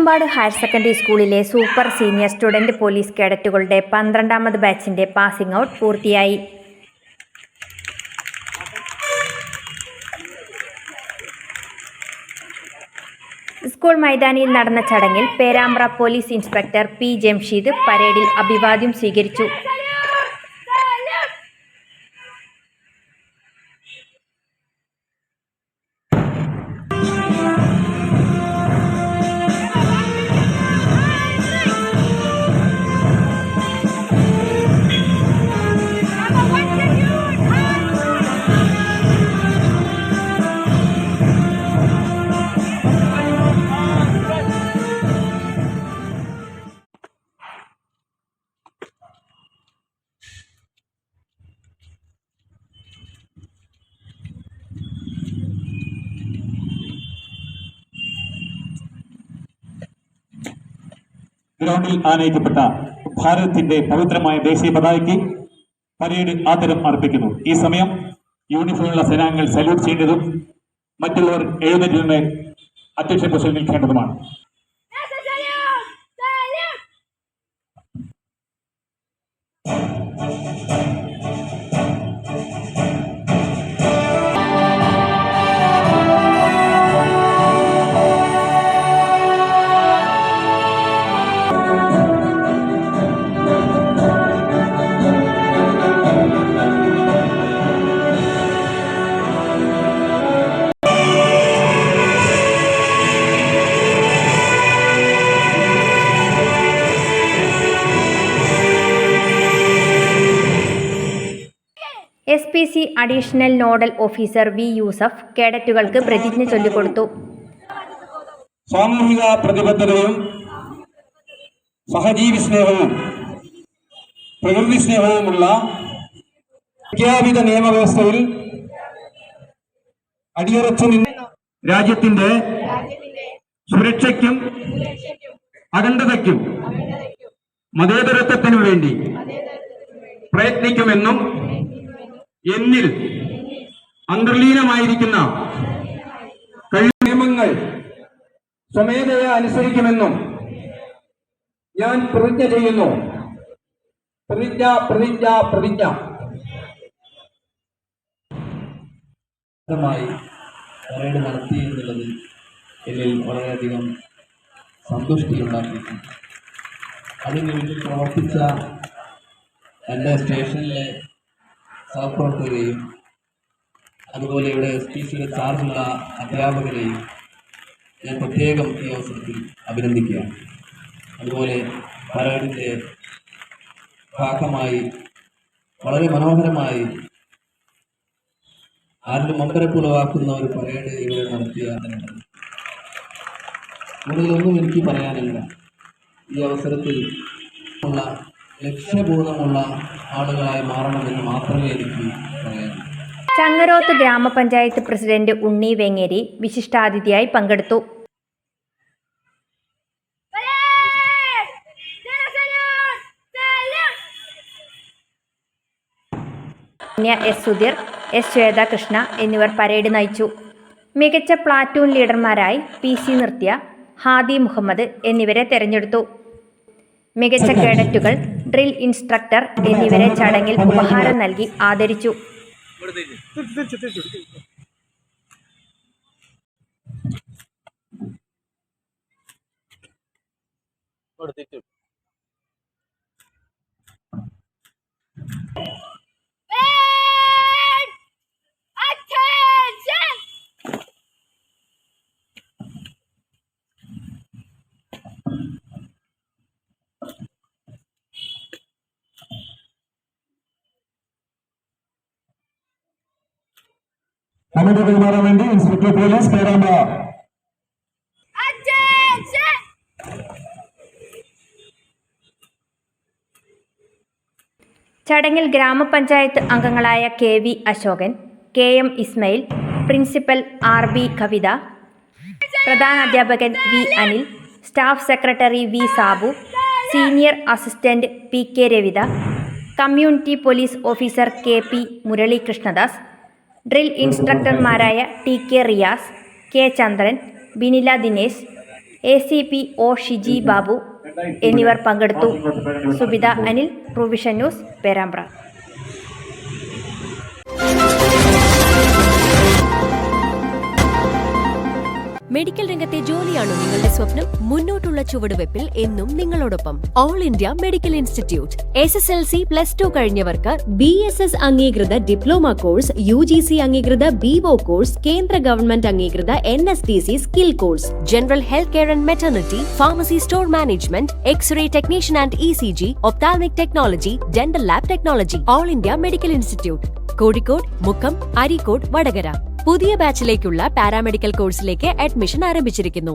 കശുമ്പാട് higher secondary സ്കൂളിലെ super senior student police കേഡറ്റുകളുടെ പന്ത്രണ്ടാമത് ബാച്ചിന്റെ പാസിംഗ് ഔട്ട് പൂർത്തിയായി. സ്കൂൾ മൈതാനിയിൽ നടന്ന ചടങ്ങിൽ Perambra police inspector P Jamsheed പരേഡിൽ അഭിവാദ്യം സ്വീകരിച്ചു. ഗ്രൗണ്ടിൽ ആനയിക്കപ്പെട്ട ഭാരതത്തിന്റെ പവിത്രമായ ദേശീയ പതാകയ്ക്ക് പരേഡ് ആദരം അർപ്പിക്കുന്നു. ഈ സമയം യൂണിഫോമുള്ള സേനാംഗങ്ങൾ സല്യൂട്ട് ചെയ്യേണ്ടതും മറ്റുള്ളവർ എഴുന്നേറ്റ് നിന്ന് അധ്യക്ഷ പൊസിഷനിൽ നിൽക്കേണ്ടതുമാണ്. C additional nodal officer V Yusuf കേഡറ്റുകൾക്ക് പ്രതിജ്ഞ ചൊല്ലിക്കൊടുത്തു. സാമൂഹിക പ്രതിബദ്ധതയും സഹജീവി സ്നേഹവും പ്രകൃതി സ്നേഹവുമുള്ള പ്രഖ്യാപിത നിയമവ്യവസ്ഥയിൽ അടിയുറച്ചു നിന്ന് രാജ്യത്തിന്റെ സുരക്ഷയ്ക്കും അഖണ്ഡതയ്ക്കും മതേതരത്വത്തിനു വേണ്ടി പ്രയത്നിക്കുമെന്നും എന്നിൽ അന്തർലീനമായിരിക്കുന്ന നിയമങ്ങൾ സ്വമേധയ അനുസരിക്കുമെന്നും ഞാൻ പ്രതിജ്ഞ ചെയ്യുന്നു. പ്രതിജ്ഞ പ്രതിജ്ഞ പ്രതിജ്ഞ. നടത്തി എന്നുള്ളത് എന്നിൽ വളരെയധികം സന്തുഷ്ടി ഉണ്ടാക്കിയിട്ടുണ്ട് അതിനുവേണ്ടി പ്രവർത്തിച്ച എന്റെ സ്റ്റേഷനിലെ സഹപ്രവർത്തകരെയും അതുപോലെ ഇവിടെ എസ് പി സിയുടെ ചാർജുള്ള അധ്യാപകരെയും ഞാൻ പ്രത്യേകം ഈ അവസരത്തിൽ അഭിനന്ദിക്കുകയാണ്. അതുപോലെ പരേഡിന്റെ ഭാഗമായി വളരെ മനോഹരമായി ആരുടെ മമ്പരപ്പുളവാക്കുന്ന ഒരു പരേഡ് ഇവിടെ നടത്തിയ കൂടുതലൊന്നും എനിക്ക് പറയാനില്ല. ഈ അവസരത്തിൽ ഉള്ള ലക്ഷ്യബോധമുള്ള ആളുകളായി മാറണമെന്ന് മാത്രമേ എനിക്ക് പറയാനുള്ളൂ. ചങ്ങരോത്ത് ഗ്രാമപഞ്ചായത്ത് പ്രസിഡന്റ് ഉണ്ണി വെങ്ങേരി വിശിഷ്ടാതിഥിയായി പങ്കെടുത്തു. എസ് സുധീർ എസ് ശ്വേതാകൃഷ്ണ എന്നിവർ പരേഡ് നയിച്ചു. മികച്ച പ്ലാറ്റൂൺ ലീഡർമാരായി പി സി നിർത്തിയ ഹാദി മുഹമ്മദ് എന്നിവരെ തെരഞ്ഞെടുത്തു. മികച്ച കേഡറ്റുകൾ ഡ്രിൽ ഇൻസ്ട്രക്ടർ എന്നിവരെ ചടങ്ങിൽ ഉപഹാരം നൽകി ആദരിച്ചു Band! കമ്മിറ്റി കൈമാറാൻ വേണ്ടി ഇൻസ്പെക്ടർ പോലീസ് പേരാമ്പ! ചടങ്ങിൽ ഗ്രാമപഞ്ചായത്ത് അംഗങ്ങളായ K V Ashokan K M Ismail principal R B Kavitha പ്രധാനാധ്യാപകൻ V Anil staff secretary V Sabu senior assistant P K Ravitha community police officer K P Muralikrishnadas drill ഇൻസ്ട്രക്ടർമാരായ T K Riyas K Chandran Binila Dinesh A C P O Shiji Babu എന്നിവർ പങ്കെടുത്തു. Subitha Anil provision news Perambra. Medical രംഗത്തെ ജോലിയാണോ നിങ്ങളുടെ സ്വപ്നം. മുന്നോട്ടുള്ള ചുവടുവെപ്പിൽ എന്നും നിങ്ങളോടൊപ്പം. All India medical institute S S L C plus two കഴിഞ്ഞവർക്ക് B S S അംഗീകൃത diploma course U G C അംഗീകൃത ബിഒ കോഴ്സ് കേന്ദ്ര ഗവൺമെന്റ് അംഗീകൃത N S T C skill course general health care and maternity pharmacy store management x ray technician and E C G ophthalmic technology dental lab technology all India medical institute Kozhikode Mukkam Areekode Vadakara പുതിയ ബാച്ചിലേക്കുള്ള paramedical കോഴ്സിലേക്ക് admission ആരംഭിച്ചിരിക്കുന്നു.